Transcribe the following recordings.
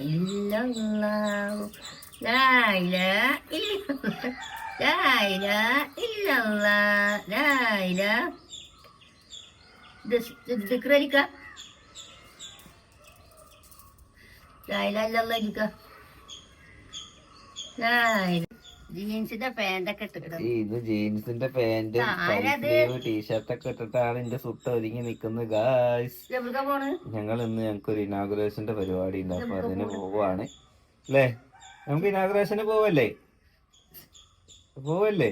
illallah La ilaha illallah La ilaha illallah La ilaha kak? La ilaha illallah kak? La ജീൻസിന്റെ ഇത് ജീൻസിന്റെ pant? T shirt ഒക്കെ ഇട്ടിട്ടാണ് എന്റെ സുട്ട് ഒരുങ്ങി നിക്കുന്നത് ഗായ്സ് ഞങ്ങൾ ഇന്ന് ഞങ്ങൾക്ക് ഒരു ഇനാഗുറേഷന്റെ പരിപാടി ഉണ്ട്. അപ്പൊ അതിന് പോവാണ്. അല്ലേ? നമുക്ക് ഇനാഗുറേഷന് പോവല്ലേ? പോവല്ലേ?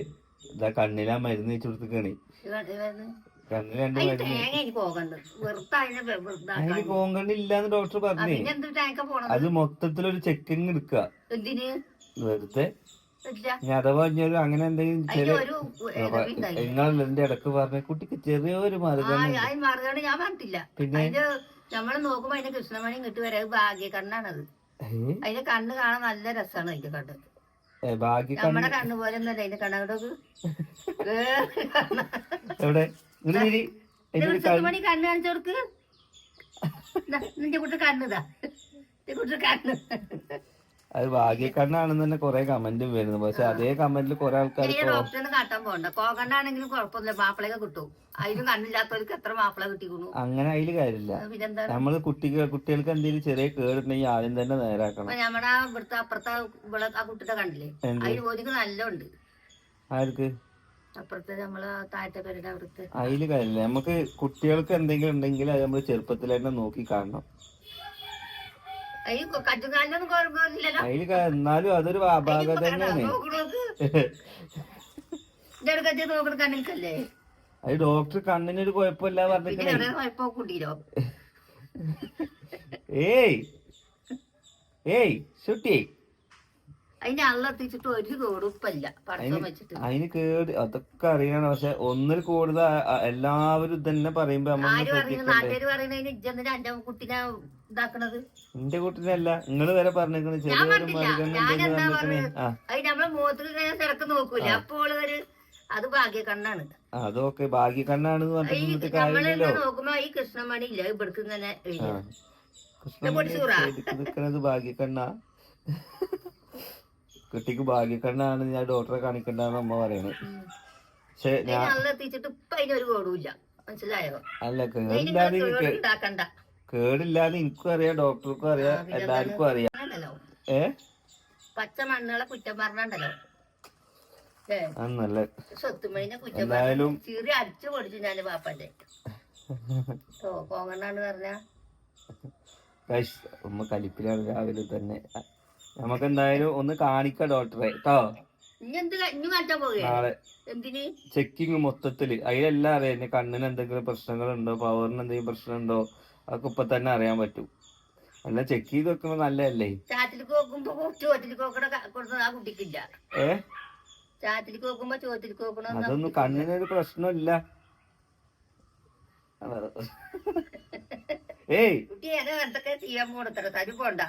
ഇതാ കണ്ണിലാ മരുന്ന് വെച്ച് കൊടുത്തേക്കാണ് അതിന് പോകണ്ടില്ലാന്ന് ഡോക്ടർ പറഞ്ഞേ. അത് മൊത്തത്തിലൊരു ചെക്കിങ് എടുക്കുക വെറുതെ ഇനി അഥവാ ഇനി ഒരു അങ്ങനെ എന്തെങ്കിലും ചെറിയ നിങ്ങൾ എന്റെ ഇടയ്ക്ക് പറഞ്ഞ കുട്ടിക്ക് ചെറിയൊരു ഒരു മറുകണ്ട് ഞാൻ പറഞ്ഞിട്ടില്ല. പിന്നെ? നമ്മൾ നോക്കുമ്പോ അതിന്റെ കൃഷ്ണമണി കിട്ടി വരെ ഭാഗ്യ കണ്ണാണത് ഏ? അതിന്റെ കണ്ണ് കാണാൻ നല്ല രസമാണ് അതിന്റെ കണ്ണ്. നമ്മുടെ കണ്ണ് പോലെ ഒന്നല്ല അതിന്റെ കണ്ണങ്ങോട്ടൊക്കെ എവിടെ? ഇങ്ങട് തിരി. അതിന്റെ ഒരു കണ്ണ് മണി കണ്ണ് കാണിച്ചു കൊടുക്ക്. ദാ, നിന്റെ കുട്ടി കണ്ണുതാ നിന്റെ കുട്ടി കണ്ണ്. അത് ഭാഗ്യക്കണ്ണാണെന്ന് തന്നെ കുറെ കമന്റും വരുന്നു. പക്ഷെ അതേ കമന്റിൽ കുറെ ആൾക്കാർ ഈ ഡോക്ടറിന് കാട്ടാൻ പോകണ്ട. കോകണ്ടാണെങ്കിലും കുഴപ്പമില്ല മാപ്പിളയൊക്കെ കിട്ടും. അതിലും കണ്ണില്ലാത്തവർക്ക് എത്ര മാപ്പിള അങ്ങനെ അതിൽ കാര്യമില്ല. നമ്മൾ കുട്ടികൾ കുട്ടികൾക്ക് എന്തെങ്കിലും ചെറിയ കേടുണ്ടെങ്കിൽ ആദ്യം തന്നെ നേരാക്കണം. നമ്മുടെ ഇവിടുത്തെ അപ്പുറത്തെ ഇവിടെ ആ കുട്ടിയുടെ കണ്ടില്ലേ? നല്ല ഉണ്ട് ആർക്ക്? അതിൽ കാര്യമില്ല. നമുക്ക് കുട്ടികൾക്ക് എന്തെങ്കിലും ഉണ്ടെങ്കിൽ അത് നമ്മൾ ചെറുപ്പത്തിൽ തന്നെ നോക്കി കാണണം. എന്നാലും അതൊരു അപാകത തന്നെയാണ്. അത് ഡോക്ടർ കണ്ണിനൊരു കുഴപ്പമില്ല പറഞ്ഞിട്ട് ഏയ്. ഏയ്. ശുട്ടി അതിന്റെ അള്ളെത്തിച്ചിട്ട് ഒരു കൊടുപ്പല്ല പടക്കം വെച്ചിട്ട്. അതിന് കേട്. അതൊക്കെ അറിയണം. പക്ഷെ ഒന്നിൽ കൂടുതൽ എല്ലാവരും തന്നെ പറയുമ്പോ നമ്മൾ ആര് പറയുന്നത് നാട്ടുകാര് പറയുന്നതിന് ഇജ്ജെന്തിനാ എന്റെ കുട്ടിനെ ഇതാക്കണത്? എന്റെ കുട്ടിനല്ല. നിങ്ങൾ വരെ പറഞ്ഞേക്കണ ചെറിയൊരു പറഞ്ഞില്ല. ഞാൻ എന്താ പറഞ്ഞേക്കണേ ആ. അത് നമ്മളെ മുഖത്തിൽ ഇങ്ങനെ തിരക്ക് നോക്കൂല. അപ്പോൾ ഒരു അത് ഭാഗ്യ കണ്ണാണ് അതൊക്കെ ഭാഗ്യക്കണ്ണാണെന്ന് ഈ പറഞ്ഞിട്ട് നമ്മൾ കാര്യമില്ലല്ലോ. നോക്കുമ്പോ ഈ കൃഷ്ണമണി ഇല്ല ഇവിടക്ക് ഇങ്ങനെ കൃഷ്ണമണി? ഭാഗ്യക്കണ്ണ. കുട്ടിക്ക് ഭാഗ്യക്കണ്ണാണ് ഞാൻ ഡോക്ടറെ കാണിക്കണ്ടെന്ന് അമ്മ പറയണത് പക്ഷെ ഞാൻ എത്തിച്ചിട്ട് ഇപ്പൊ അതിനൊരു കോടുമില്ല മനസ്സിലായോ? അല്ല കേടില്ലാതെ കേടില്ലാതെ എനിക്കും അറിയാം ഡോക്ടർക്കും അറിയാം എല്ലാവർക്കും അറിയാം. ഏ? പച്ച മണ്ണുകളെ കുറ്റം പറഞ്ഞുണ്ടല്ലോ ഏ? അന്നല്ല സ്വത്തുമണിനെ കുറ്റം ചീറി അടിച്ചു പൊടിച്ചു ഞാൻ പാപ്പന്റെ ഓ പറഞ്ഞ? ഉമ്മ കലിപ്പിലാണ് രാവിലെ തന്നെ. നമുക്ക് എന്തായാലും ഒന്ന് കാണിക്ക ഡോക്ടറെ കേട്ടോ നാളെ ചെക്കിങ് മൊത്തത്തിൽ. അതിലെല്ലാം അറിയാം ഇനി കണ്ണിന് എന്തെങ്കിലും പ്രശ്നങ്ങളുണ്ടോ? പവറിന് എന്തെങ്കിലും പ്രശ്നമുണ്ടോ? അതൊക്കെ ഇപ്പൊ തന്നെ അറിയാൻ പറ്റും. അല്ല ചെക്ക് ചെയ്ത് വെക്കുമ്പോ നല്ലതല്ലേ? അതൊന്നും കണ്ണിനൊരു പ്രശ്നമില്ല. ഏയ്! കുട്ടി ചെയ്യാൻ പോണത്ര? തരി പോണ്ട.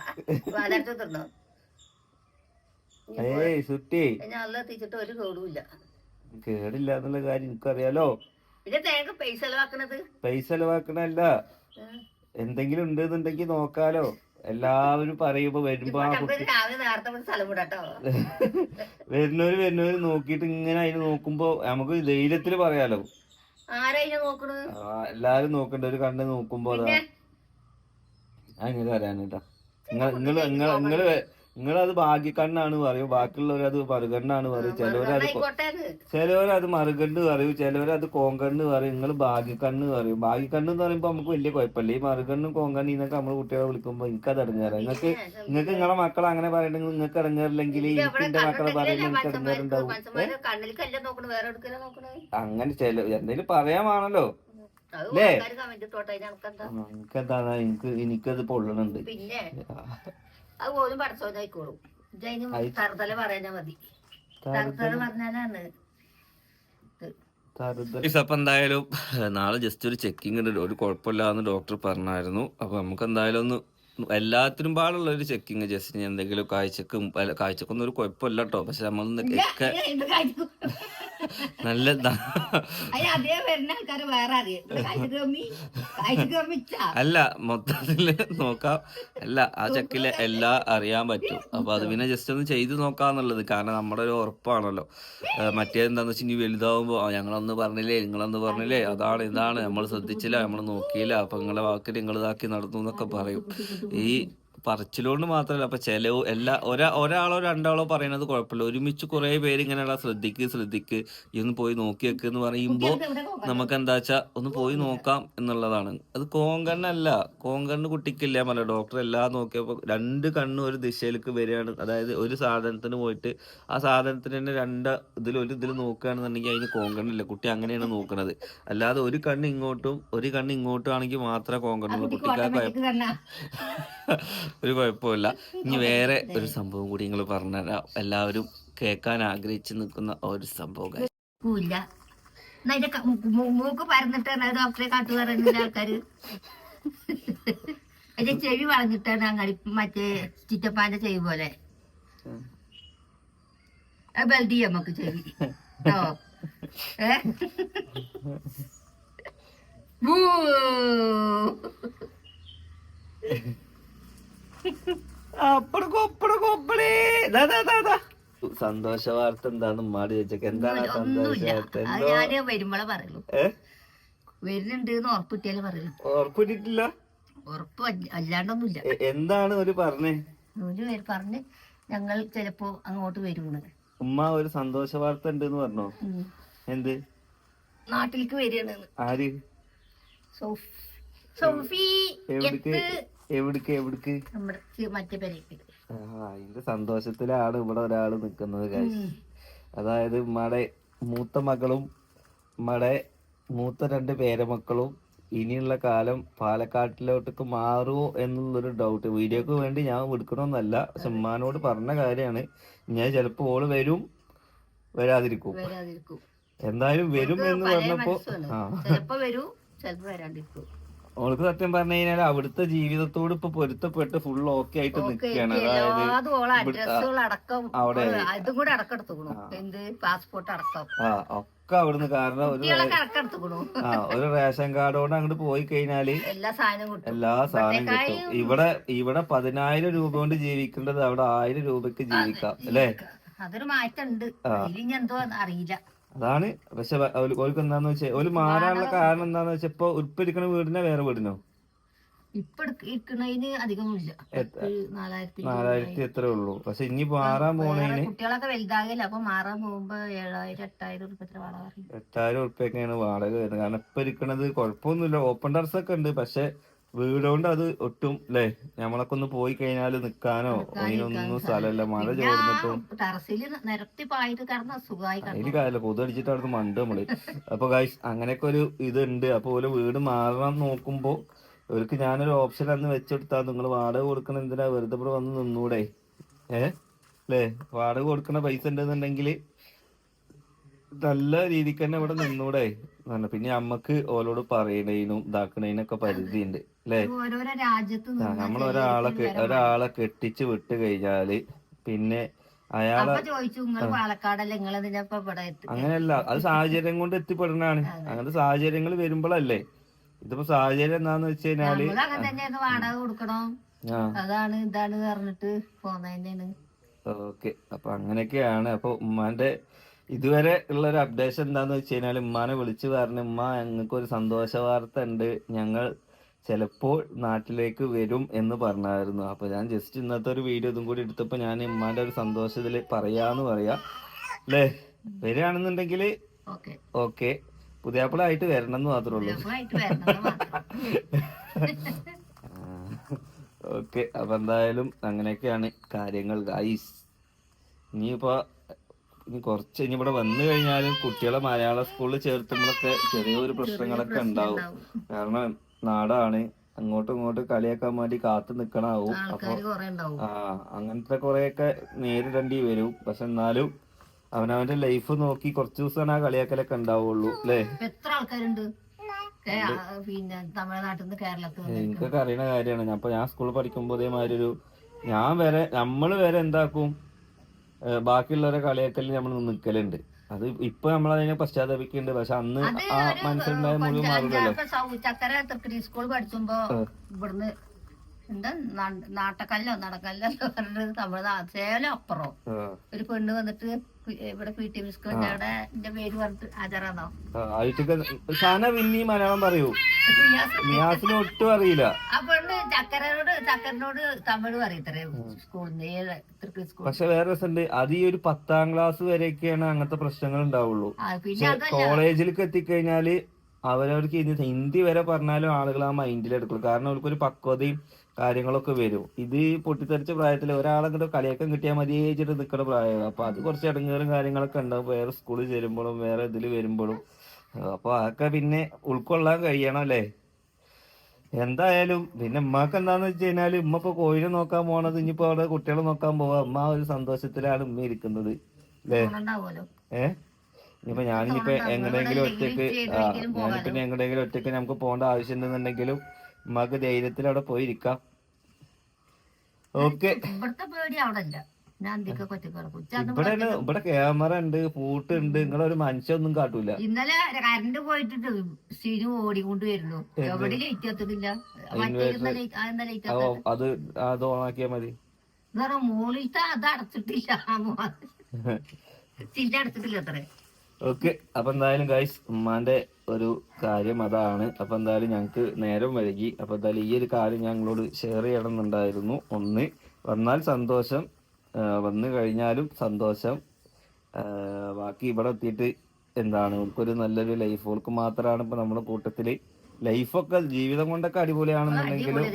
തിന്നോ? ഏയ് സുട്ടി. ഞാൻ അല്ല എത്തിച്ചിട്ട് ഒരു കേടുമില്ല. കേടില്ല എന്നുള്ള കാര്യം എനിക്കറിയാലോ. പിന്നെ തേങ്ങ പൈസ ചെലവാക്കണത്? പൈസ ചെലവാക്കണല്ല. എന്തെങ്കിലും എന്തെങ്കിലും ഉണ്ടെന്നുണ്ടെങ്കിൽ നോക്കാലോ. എല്ലാവരും പറയുമ്പോ വരുമ്പോ കുട്ടി വരുന്നവര് വരുന്നവര് നോക്കിട്ട് ഇങ്ങനെ അതിന് നോക്കുമ്പോ നമുക്ക് ധൈര്യത്തിൽ പറയാലോ. എല്ലാരും നോക്കണ്ട. ഒരു കണ്ണ് നോക്കുമ്പോ അതാ. അങ്ങനെ അറിയാനേട്ടാ നിങ്ങൾ നിങ്ങൾ നിങ്ങൾ നിങ്ങൾ നിങ്ങളത് ഭാഗ്യക്കണ്ണാണ് പറയും. ബാക്കിയുള്ളവർ അത് മറുകണ്ണാണ് പറയും. ചിലവരത് ചിലവരത് മറുകണ്ണ് പറയും. ചിലവരത് കോങ്കണ്ണ് പറയും. നിങ്ങൾ ഭാഗ്യക്കണ്ണ് പറയും. ഭാഗ്യക്കണ്ണ് എന്ന് പറയുമ്പോൾ നമുക്ക് വലിയ കുഴപ്പമില്ല. ഈ മറുകണ്ണും കോങ്കണ്ണി എന്നൊക്കെ നമ്മൾ കുട്ടികളെ വിളിക്കുമ്പോൾ എനിക്ക് അത് ഇടങ്ങാറ്. നിങ്ങൾക്ക് നിങ്ങൾക്ക് നിങ്ങളെ മക്കളെ അങ്ങനെ പറയണെങ്കിൽ നിങ്ങൾക്ക് ഇടങ്ങാറില്ലെങ്കിൽ എനിക്ക് എന്റെ മക്കളെ പറയുന്നത് എനിക്ക് ഇടങ്ങാറുണ്ടാവും നോക്കണത്. അങ്ങനെ ചില എന്തെങ്കിലും പറയാമാണല്ലോ അത് എനിക്കെന്താ? എനിക്ക് എനിക്കത് പൊള്ളണുണ്ട്. പിന്നെ? അത് പോലും പടച്ചോന്നായിക്കോളും ഇതതിന് തറുതല പറയാനാ മതി. തറുതല പറഞ്ഞാലാണ് അപ്പൊ എന്തായാലും നാളെ ജസ്റ്റ് ഒരു ചെക്കിംഗ് ഉണ്ട്. ഒരു കുഴപ്പമില്ലാന്ന് ഡോക്ടർ പറഞ്ഞായിരുന്നു. അപ്പൊ നമുക്ക് എന്തായാലും ഒന്ന് എല്ലാത്തിനും പാടുള്ള ഒരു ചെക്കിങ് ജസ്റ്റ് എന്തെങ്കിലും കാഴ്ചക്കും കാഴ്ചക്കൊന്നും ഒരു കുഴപ്പമില്ല കേട്ടോ പക്ഷെ നമ്മളൊന്ന് ഒക്കെ കഴിക്കും നല്ല അല്ല മൊത്തത്തിൽ നോക്കാം. അല്ല ആ ചെക്കിൽ എല്ലാം അറിയാൻ പറ്റും. അപ്പൊ അത് പിന്നെ ജസ്റ്റ് ഒന്ന് ചെയ്ത് നോക്കാന്നുള്ളത്. കാരണം നമ്മുടെ ഒരു ഉറപ്പാണല്ലോ. മറ്റേതെന്താന്ന് വെച്ചാൽ ഇനി വലുതാവുമ്പോ "ആ, ഞങ്ങളൊന്ന് പറഞ്ഞില്ലേ നിങ്ങളൊന്ന് പറഞ്ഞില്ലേ അതാണ് ഇതാണ്. നമ്മൾ ശ്രദ്ധിച്ചില്ല നമ്മൾ നോക്കിയില്ല. അപ്പൊ നിങ്ങളെ വാക്കിൽ നിങ്ങൾ ഇതാക്കി നടന്നു എന്നൊക്കെ പറയും. ഈ പറച്ചിലുകൊണ്ട് മാത്രമല്ല അപ്പൊ ചില എല്ലാ ഒരാ ഒരാളോ രണ്ടാളോ പറയുന്നത് കുഴപ്പമില്ല ഒരുമിച്ച് കുറെ പേര് ഇങ്ങനെയുള്ള ശ്രദ്ധിക്ക് ശ്രദ്ധിക്ക് ഇന്ന് പോയി നോക്കി വെക്ക് എന്ന് പറയുമ്പോ നമുക്ക് എന്താ വെച്ചാ ഒന്ന് പോയി നോക്കാം എന്നുള്ളതാണ്. അത് കോങ്കണ്ണല്ല. കോങ്കണ്ണ് കുട്ടിക്കില്ല മല. ഡോക്ടർ എല്ലാം നോക്കിയപ്പോ രണ്ട് കണ്ണ് ഒരു ദിശയിലേക്ക് വരികയാണ്. അതായത് ഒരു സാധനത്തിന് പോയിട്ട് ആ സാധനത്തിന് തന്നെ രണ്ട് ഇതിൽ ഒരു ഇതിൽ നോക്കുകയാണെന്നുണ്ടെങ്കിൽ അതിന് കോങ്കണ്ണില്ല. കുട്ടി അങ്ങനെയാണ് നോക്കുന്നത് അല്ലാതെ ഒരു കണ്ണ് ഇങ്ങോട്ടും ഒരു കണ്ണ് ഇങ്ങോട്ടും ആണെങ്കിൽ മാത്രമേ കോങ്കണ്ണുള്ളൂ കുട്ടിക്ക് ആ ഒരു കുഴപ്പമില്ല. ഇനി വേറെ ഒരു സംഭവം കൂടി നിങ്ങൾ പറഞ്ഞുതരാം. എല്ലാവരും കേൾക്കാൻ ആഗ്രഹിച്ചു നിൽക്കുന്ന ഒരു സംഭവം മൂക്ക് പറഞ്ഞിട്ടാണ് ഡോക്ടറെ കാട്ടു പറയുന്നില്ല ആൾക്കാര്? അതിന്റെ ചെവി വളഞ്ഞിട്ടാണ് അങ്ങടി മറ്റേ ചിറ്റപ്പാന്റെ ചെവി പോലെ. ബൽദി നമുക്ക് ചെവി. ഓ ഏ? ബൂ. അപ്പടക്കോ, അപ്പടക്കോ, അപ്പടേ. സന്തോഷ വാർത്ത എന്താന്ന് ഉമ്മാട് ചോദിച്ചേക്ക്. എന്താണ് സന്തോഷ വാർത്ത? എന്തോ? വരുമ്പോളെ പറയുള്ളൂ. വരുന്നുണ്ട് ഉറപ്പിട്ടിയാലേ പറയുള്ളൂ. ഉറപ്പിട്ടിട്ടില്ല? ഉറപ്പ് അല്ല- അല്ലാണ്ടൊന്നുമില്ല. എന്താണ് ഒരു പറഞ്ഞേ? ഒരു പേര് പറഞ്ഞ് ഞങ്ങൾ ചിലപ്പോ അങ്ങോട്ട് വരുന്നത് ഉമ്മ ഒരു സന്തോഷ വാർത്ത ഉണ്ട് എന്ന് പറഞ്ഞോ എന്ത്? നാട്ടിലേക്ക് വരികയാണ്. ആര്? സോഫി സോഫി എവിടേക്ക് എവിടേക്ക്? അതിന്റെ സന്തോഷത്തിലാണ് ഇവിടെ ഒരാൾ നിക്കുന്നത് guys. അതായത് ഉമ്മയുടെ മൂത്ത മകളും ഉമ്മയുടെ മൂത്ത രണ്ട് പേരമക്കളും ഇനിയുള്ള കാലം പാലക്കാട്ടിലോട്ടേക്ക് മാറുമോ എന്നുള്ളൊരു ഡൗട്ട് വീഡിയോക്ക് വേണ്ടി ഞാൻ എടുക്കണമെന്നല്ല പക്ഷെ ഉമ്മാനോട് പറഞ്ഞ കാര്യമാണ്. ഞാൻ ചിലപ്പോ ഓൾ വരും വരാതിരിക്കും. എന്തായാലും വരും എന്ന് പറഞ്ഞപ്പോ ആ. ചിലപ്പോ വരൂ ചിലപ്പോ വരാണ്ടിരിക്കും. ഓൾക്ക് സത്യം പറഞ്ഞു കഴിഞ്ഞാൽ അവിടുത്തെ ജീവിതത്തോട് ഇപ്പൊ പൊരുത്തപ്പെട്ട് ഫുൾ ഓക്കെ ആയിട്ട് നിൽക്കുകയാണ് അതായത് അവിടെ കൂടെ അടക്കെടുത്തുക്കണു എന്ത്? പാസ്പോർട്ട് അടക്കം. ഒക്കെ അവിടുന്ന് കാരണം ഒരു ആ ഒരു റേഷൻ കാർഡോട് അങ്ങോട്ട് പോയി കഴിഞ്ഞാൽ എല്ലാ സാധനവും കിട്ടും. എല്ലാ സാധനം കിട്ടും. ഇവിടെ ഇവിടെ പതിനായിരം രൂപ കൊണ്ട് ജീവിക്കേണ്ടത് അവിടെ ആയിരം രൂപക്ക് ജീവിക്കാം അല്ലേ? അതൊരു മാറ്റം ഉണ്ട് എന്തോ അറിയില്ല. അതാണ്. പക്ഷെ ഓർക്ക് എന്താന്ന് വെച്ചാൽ ഓൽ മാറാനുള്ള കാരണം എന്താന്ന് വെച്ചാൽ ഇപ്പൊ ഉൽപ്പരിക്കണ വീടിനെ വേറെ വീടിനോ? ഇപ്പൊ ഇരിക്കണതിന് നാലായിരത്തി എത്രേ ഉള്ളൂ. പക്ഷെ ഇനി മാറാൻ പോണേന് കുട്ടികളൊക്കെ വലുതാകില്ല അപ്പൊ മാറാൻ പോകുമ്പോ ഏഴായിരം എട്ടായിരം ഉറുപ്പ എത്ര വാടക എട്ടായിരം ഉറുപ്പ്യൊക്കെയാണ് വാടക വരുന്നത്. കാരണം ഇപ്പൊ ഇരിക്കണത് കുഴപ്പമൊന്നുമില്ല. ഓപ്പൺ ടെറസ് ഒക്കെ ഉണ്ട്. പക്ഷെ വീടുകൊണ്ട് അത് ഒട്ടും അല്ലേ നമ്മളൊക്കെ ഒന്ന് പോയി കഴിഞ്ഞാൽ നിക്കാനോ? അതിനൊന്നും സ്ഥലമല്ല മഴ ചോർന്നിട്ടും. അതിന് നിരത്തി പായിട്ട് കിടന്ന സുഖമായി അതിൽ കിടന്നു. കാര്യമില്ല കൊതു അടിച്ചിട്ട് അവിടുന്ന് മണ്ട് നമ്മൾ. അപ്പൊ ഗൈസ് അങ്ങനെയൊക്കെ ഒരു ഇതുണ്ട്. അപ്പൊ ഓൽ വീട് മാറണം നോക്കുമ്പോ അവർക്ക് ഞാനൊരു ഓപ്ഷൻ അന്ന് വെച്ചെടുത്താ. നിങ്ങൾ വാടക കൊടുക്കണ എന്തിനാ? വെറുതെ ഇവിടെ വന്ന് നിന്നൂടെ. ഏ? അല്ലേ വാടക കൊടുക്കണ പൈസ ഉണ്ടെന്നുണ്ടെങ്കിൽ നല്ല രീതിക്ക് തന്നെ ഇവിടെ നിന്നൂടെ. നല്ല പിന്നെ അമ്മയ്ക്ക് ഓലോട് പറയണേനും ഇതാക്കണേനൊക്കെ പരിധി ഉണ്ട് അല്ലേ നമ്മൾ ഒരാളെ ഒരാളെ കെട്ടിച്ച് വിട്ട് കഴിഞ്ഞാൽ പിന്നെ അയാളെ അങ്ങനെയല്ല. അത് സാഹചര്യം കൊണ്ട് എത്തിപ്പെടണാണ്. അങ്ങനത്തെ സാഹചര്യങ്ങൾ വരുമ്പോഴല്ലേ ഇതിപ്പോ സാഹചര്യം എന്താന്ന് വെച്ച് കഴിഞ്ഞാൽ വാടക കൊടുക്കണം? അതാണ് ഇതാണ് പറഞ്ഞിട്ട് ഓക്കെ. അപ്പൊ അങ്ങനെയൊക്കെയാണ്. അപ്പൊ ഉമ്മാന്റെ ഇതുവരെ ഉള്ള ഒരു അപ്ഡേഷൻ എന്താന്ന് വെച്ച് കഴിഞ്ഞാൽ ഉമ്മാനെ വിളിച്ചു പറഞ്ഞു ഉമ്മ ഞങ്ങൾക്ക് ഒരു സന്തോഷ വാർത്ത ഉണ്ട്. ഞങ്ങൾ ചിലപ്പോൾ നാട്ടിലേക്ക് വരും എന്ന് പറഞ്ഞായിരുന്നു. അപ്പൊ ഞാൻ ജസ്റ്റ് ഇന്നത്തെ ഒരു വീഡിയോ ഇതും കൂടി എടുത്തപ്പോ ഞാൻ ഉമ്മാന്റെ ഒരു സന്തോഷത്തിൽ പറയാന്ന് പറയാ. അല്ലേ വരികയാണെന്നുണ്ടെങ്കിൽ ഓക്കെ. പുതിയാപ്പിളായിട്ട് വരണം എന്ന് മാത്രമേ ഉള്ളൂ. ഓക്കെ. അപ്പൊ എന്തായാലും അങ്ങനെയൊക്കെയാണ് കാര്യങ്ങൾ. ഗൈസ് ഇനിയിപ്പോ ഇനി കുറച്ച് ഇനി ഇവിടെ വന്നു കഴിഞ്ഞാലും കുട്ടികളെ മലയാള സ്കൂളിൽ ചേർത്തുമ്പോഴൊക്കെ ചെറിയൊരു പ്രശ്നങ്ങളൊക്കെ ഉണ്ടാവും. കാരണം നാടാണ്. അങ്ങോട്ടും ഇങ്ങോട്ടും കളിയാക്കാൻ വേണ്ടി കാത്തു നിക്കണാവും. അപ്പൊ ആ അങ്ങനത്തെ കുറെയൊക്കെ നേരിടേണ്ടി വരും. പക്ഷെ എന്നാലും അവനവന്റെ ലൈഫ് നോക്കി കുറച്ചു ദിവസമാണ് ആ കളിയാക്കലൊക്കെ ഉണ്ടാവുള്ളൂ അല്ലേ? എത്ര ആൾക്കാരുണ്ട്? പിന്നെ തമിഴ്നാട്ടിൽ നിന്ന് കേരളത്തിൽ എനിക്കൊക്കെ അറിയണ കാര്യമാണ്. അപ്പൊ ഞാൻ സ്കൂളിൽ പഠിക്കുമ്പോ ഇതേമാതിരി ഒരു ഞാൻ വരെ നമ്മൾ വരെ എന്താക്കും? ബാക്കിയുള്ളവരെ കളിയാക്കലിൽ നമ്മൾ നിൽക്കലുണ്ട് അത് ഇപ്പൊ നമ്മളതിനെ പശ്ചാത്തപിക്കുന്നുണ്ട്. പക്ഷെ അന്ന് ആ മനസ്സിലുണ്ടായ മുഴുവൻ മാറുകയല്ലോ സ്കൂൾ പഠിച്ചുമ്പോ ഇവിടുന്ന് എന്താ നാട്ടക്കല്ലോ നടക്കല്ലോ പറഞ്ഞത് തമിഴ് സേലം അപ്പുറം. ഒരു പെണ്ണ് വന്നിട്ട് ഇവിടെ പി ടി അവിടെ എന്റെ പേര് പറഞ്ഞിട്ട് ആചാറാന്നോ ആ, ആയിട്ടൊക്കെ സാന പിന്നെ മലയാളം പറയൂ. നിയാസിന് ഒട്ടും അറിയില്ല. ആ പെണ്ണ് ചക്കരനോട് ചക്കരനോട് തമിഴ് പറയത്രേ സ്കൂളിൽ ഏഴ് തൃക്കരി സ്കൂൾ പക്ഷെ വേറെ രസമുണ്ട്. അത് ഈ ഒരു പത്താം ക്ലാസ് വരെയൊക്കെയാണ് അങ്ങനത്തെ പ്രശ്നങ്ങൾ ഉണ്ടാവുള്ളൂ. കോളേജിലേക്ക് എത്തിക്കഴിഞ്ഞാൽ അവരവർക്ക് ഹിന്ദി വരെ പറഞ്ഞാലും ആളുകൾ ആ മൈൻഡിൽ എടുക്കുള്ളൂ കാരണം അവർക്ക് ഒരു പക്വതയും കാര്യങ്ങളൊക്കെ വരും. ഇത് പൊട്ടിത്തെറിച്ച പ്രായത്തിൽ ഒരാളെങ്കിലും കളിയൊക്കെ കിട്ടിയാൽ മതി വെച്ചിട്ട് നിൽക്കുന്ന പ്രായം അപ്പൊ അത് കുറച്ച് ഇടങ്ങേറും കാര്യങ്ങളൊക്കെ ഉണ്ടാവും. വേറെ സ്കൂളിൽ ചേരുമ്പോഴും വേറെ ഇതിൽ വരുമ്പോഴും. അപ്പൊ അതൊക്കെ പിന്നെ ഉൾക്കൊള്ളാൻ കഴിയണം അല്ലേ? എന്തായാലും പിന്നെ ഉമ്മാക്ക് എന്താന്ന് വെച്ച് കഴിഞ്ഞാൽ ഉമ്മ ഇപ്പൊ കോഴിനെ നോക്കാൻ പോണത് ഇനിയിപ്പോ അവിടെ കുട്ടികളെ നോക്കാൻ പോവാ. ഉമ്മ ഒരു സന്തോഷത്തിലാണ് ഉമ്മ ഇരിക്കുന്നത്. ഏഹ് ഇനിയിപ്പോ ഞാനിപ്പോ എങ്ങനെയെങ്കിലും ഒറ്റയ്ക്ക് ഞാനിപ്പോ എങ്ങനെയെങ്കിലും ഒറ്റയ്ക്ക് നമുക്ക് പോകേണ്ട ആവശ്യമുണ്ടെന്നുണ്ടെങ്കിലും നമുക്ക് ധൈര്യത്തിൽ അവിടെ പോയിരിക്കാം. ഓക്കെ. ഇവിടെ ഇവിടെ ക്യാമറ ഉണ്ട് പൂട്ട് ഉണ്ട്. നിങ്ങളൊരു മനുഷ്യൊന്നും കാട്ടൂല. ഇന്നലെ കറണ്ട് പോയിട്ടുണ്ട്. സിനു ഓടിക്കൊണ്ട് വരുന്നു. എവിടെ ലൈറ്റ് എത്തുന്നില്ല അത് അത് ഓണാക്കിയാ മതി. മോളിലത്തെ അത് അടച്ചിട്ടില്ല. ചില്ല അടച്ചിട്ടില്ല അത്രേ. ഓക്കെ അപ്പൊ എന്തായാലും ഗൈസ് ഉമ്മാന്റെ ഒരു കാര്യം അതാണ്. അപ്പൊ എന്തായാലും ഞങ്ങക്ക് നേരം വൈകി. അപ്പൊ എന്തായാലും ഈ ഒരു കാര്യം ഞങ്ങളോട് ഷെയർ ചെയ്യണമെന്നുണ്ടായിരുന്നു. ഒന്ന് വന്നാൽ സന്തോഷം. വന്നു കഴിഞ്ഞാലും സന്തോഷം. ബാക്കി ഇവിടെ എത്തിയിട്ട് എന്താണ്? ഓൾക്കൊരു നല്ലൊരു ലൈഫ് ഓൾക്ക് മാത്രമാണ് ഇപ്പൊ നമ്മുടെ കൂട്ടത്തിൽ ലൈഫൊക്കെ ജീവിതം കൊണ്ടൊക്കെ അടിപൊളിയാണെന്നുണ്ടെങ്കിലും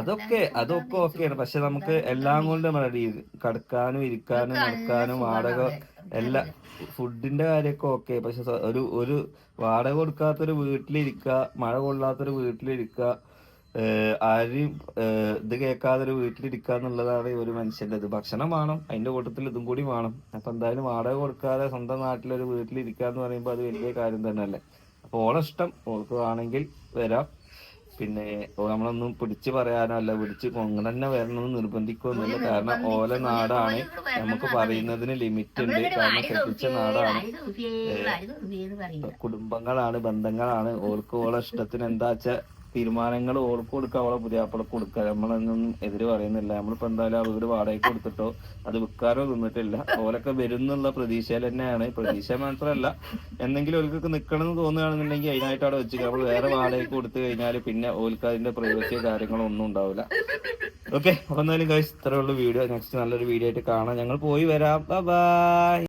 അതൊക്കെ അതൊക്കെ ഓക്കെയാണ്. പക്ഷെ നമുക്ക് എല്ലാം കൊണ്ടും റെഡി കടക്കാനും ഇരിക്കാനും നടക്കാനും വാടക എല്ലാ ഫുഡിന്റെ കാര്യമൊക്കെ ഓക്കെ. പക്ഷെ ഒരു ഒരു വാടക കൊടുക്കാത്തൊരു വീട്ടിലിരിക്കുക മഴ കൊള്ളാത്തൊരു വീട്ടിലിരിക്കുക ആരും ഇത് കേൾക്കാതൊരു വീട്ടിലിരിക്കുക എന്നുള്ളതാണ് ഒരു മനുഷ്യന്റെ ഇത്. ഭക്ഷണം വേണം അതിന്റെ കൂട്ടത്തിൽ ഇതും കൂടി വേണം. അപ്പൊ എന്തായാലും വാടക കൊടുക്കാതെ സ്വന്തം നാട്ടിലൊരു വീട്ടിലിരിക്കുക എന്ന് പറയുമ്പോൾ അത് വലിയ കാര്യം തന്നെയല്ലേ? അപ്പൊ ഓളെ ഇഷ്ടം ഓൾക്ക് വേണമെങ്കിൽ വരാം. പിന്നെ നമ്മളൊന്നും പിടിച്ചു പറയാനോ അല്ല പിടിച്ച് കൊങ്ങനെ തന്നെ വരണമെന്ന് നിർബന്ധിക്കൊന്നുമില്ല. കാരണം ഓല നാടാണ്. നമുക്ക് പറയുന്നതിന് ലിമിറ്റ് ഉണ്ട്. കാരണം കെട്ടിച്ച നാടാണ്. കുടുംബങ്ങളാണ് ബന്ധങ്ങളാണ്. ഓൾക്ക് ഓളെ ഇഷ്ടത്തിന് എന്താ വെച്ചാ തീരുമാനങ്ങൾ ഓൾക്ക് കൊടുക്കുക അവളെ പുതിയാപ്പളക്ക് കൊടുക്കുക. നമ്മളൊന്നും എതിര് പറയുന്നില്ല. നമ്മളിപ്പോ എന്തായാലും ആ വീട് വാടകയ്ക്ക് കൊടുത്തിട്ടോ അത് വിൽക്കാനോ നിന്നിട്ടില്ല. ഓലൊക്കെ വരും എന്നുള്ള പ്രതീക്ഷയിൽ തന്നെയാണ്. പ്രതീക്ഷ മാത്രമല്ല എന്തെങ്കിലും ഓൽക്കൊക്കെ നിക്കണം എന്ന് തോന്നുകയാണെന്നുണ്ടെങ്കിൽ അതിനായിട്ട് അവിടെ വെച്ച് നമ്മൾ വേറെ വാടകയ്ക്ക് കൊടുത്തു കഴിഞ്ഞാൽ പിന്നെ ഓൽക്ക് അതിന്റെ പ്രൈവസിയോ കാര്യങ്ങളോ ഒന്നും ഉണ്ടാവില്ല. ഓക്കെ അപ്പൊ എന്തായാലും ഇത്രയുള്ള വീഡിയോ. നെക്സ്റ്റ് നല്ലൊരു വീഡിയോ ആയിട്ട് കാണാം. ഞങ്ങൾ പോയി വരാം. ബൈ